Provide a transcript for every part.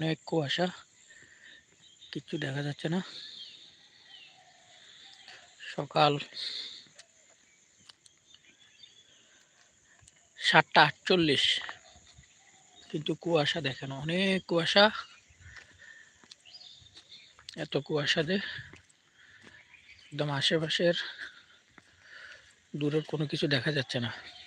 অনেক কুয়াশা কিচ্ছু দেখা যাচ্ছে না। সকাল সাতটা আটচল্লিশ। কিন্তু কুয়াশা দেখেন অনেক কুয়াশা। এত কুয়াশা যে একদম আশেপাশের দূরের কোনো কিছু দেখা যাচ্ছে না।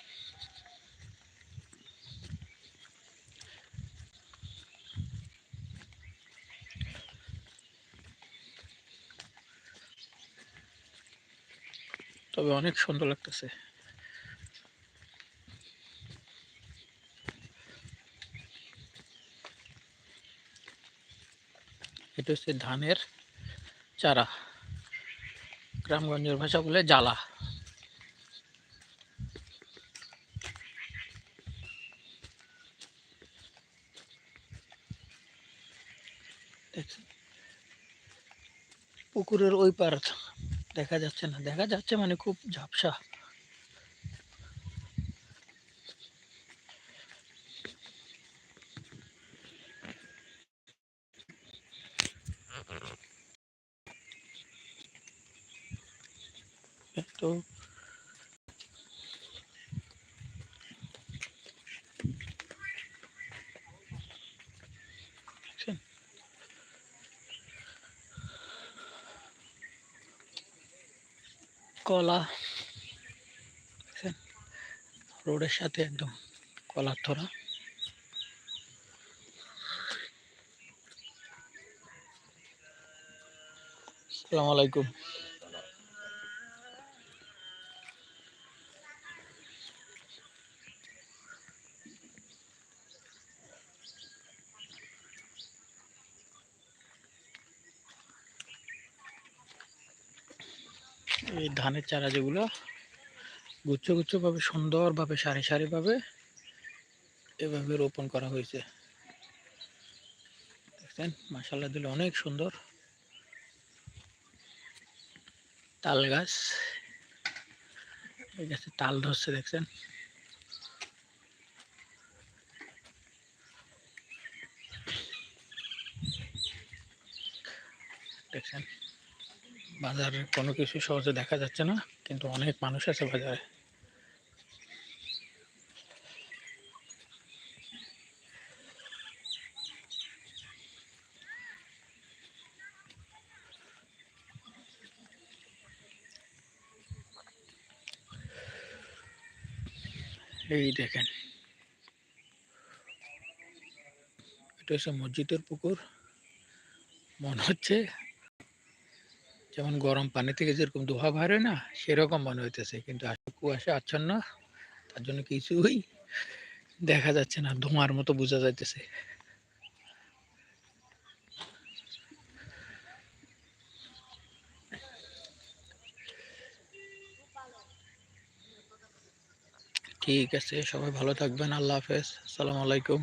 তবে অনেক সুন্দর লাগতেছে। এটা হচ্ছে ধানের চারা। গ্রামগঞ্জের ভাষা বলে জ্বালা। পুকুরের ওই পার দেখা যাচ্ছে না। দেখা যাচ্ছে মানে খুব ঝাপসা। তো কলা। রোডের সাথে একদম কলার থরা আসসালামু আলাইকুম। এই ধানের চারা যেগুলো গুচ্ছ গুচ্ছভাবে, সুন্দরভাবে, সারি সারিভাবে এভাবে রোপণ করা হয়েছে। দেখছেন মাসাল্লাহ দিলে অনেক সুন্দর তাল গাছ। এই গাছে তাল ধরছে, দেখছেন। দেখছেন। বাজারে কোনো কিছু সহজে দেখা যাচ্ছে না, কিন্তু অনেক মানুষ আছে বাজারে। এই দেখেন। এটা হচ্ছে মসজিদের পুকুর। মনে হচ্ছে যেমন গরম পানি থেকে যেরকম দোহা বার হয় না, সেরকম মনে হইতেছে। কিন্তু আসলে কুয়াশা আচ্ছন্ন, তার জন্য কিছুই দেখা যাচ্ছে না, ধোঁয়ার মতো বোঝা যাইতেছে। ঠিক আছে, সবাই ভালো থাকবেন, আল্লাহ হাফেজ, আসসালামু আলাইকুম।